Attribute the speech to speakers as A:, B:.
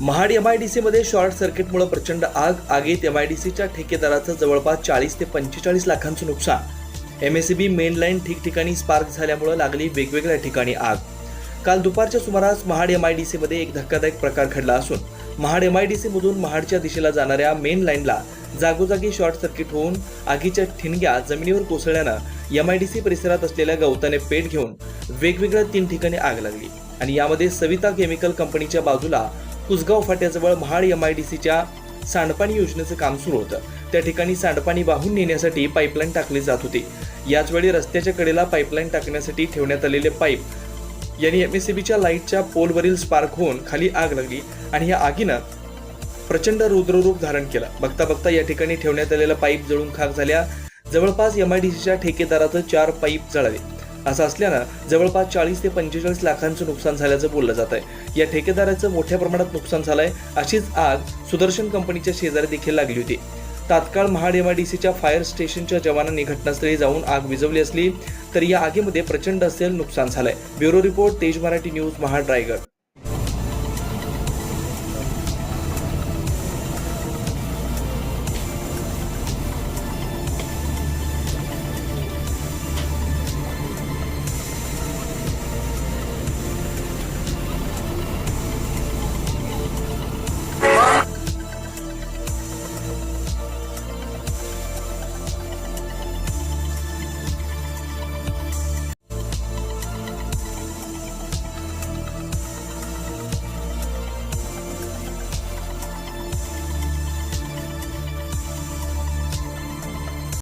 A: Mahad M I D सीमध्ये short सर्किटमुळे प्रचंड आग आगीत एम आय डी सीच्या ठेकेदाराचं जवळपास चाळीस ते पंचेचाळीस लाखांचं नुकसान. M S B main line ठिकठिकाणी स्पार्क झाल्यामुळे लागली वेगवेगळ्या ठिकाणी आग. काल दुपारच्या सुमारास महाड एम आय डी सीमध्ये एक धक्कादायक प्रकार घडला असून महाड एम आय डी सीमधून महाडच्या दिशेला जाणाऱ्या मेन लाईनला जागोजागी शॉर्ट सर्किट होऊन आगीच्या ठिणग्या जमिनीवर कोसळल्यानं एम आय डी सी परिसरात असलेल्या गवताने पेट घेऊन वेगवेगळ्या तीन ठिकाणी आग लागली. आणि यामध्ये सविता केमिकल कंपनीच्या बाजूला कुसगाव फाट्याजवळ महाड एम आय डी सीच्या सांडपाणी योजनेचं काम सुरू होतं. त्या ठिकाणी सांडपाणी वाहून नेण्यासाठी पाईपलाईन टाकली जात होती. याच वेळी रस्त्याच्या कडेला पाईपलाईन टाकण्यासाठी ठेवण्यात आलेले पाईप यांनी एम एस लाईटच्या पोलवरील स्पार्क होऊन खाली आग लागली आणि या आगीनं प्रचंड रुद्ररूप धारण केलं. बघता बघता या ठिकाणी ठेवण्यात आलेला पाईप जळून खाक झाल्या. जवळपास एम आय डी सीच्या ठेकेदाराचं चार पाईप जळाले. असं असल्यानं जवळपास चाळीस ते पंचेचाळीस लाखांचं नुकसान झाल्याचं बोललं जात आहे या ठेकेदाराचं मोठ्या प्रमाणात नुकसान झालंय अशीच आग सुदर्शन कंपनीच्या शेजारी देखील लागली होती. तात्काळ महाड एम आय डी सीच्या फायर स्टेशनच्या जवानांनी घटनास्थळी जाऊन आग विझवली असली तरी या आगीमध्ये प्रचंड असेल नुकसान झालंय. ब्युरो रिपोर्ट तेज मराठी न्यूज महाड रायगड.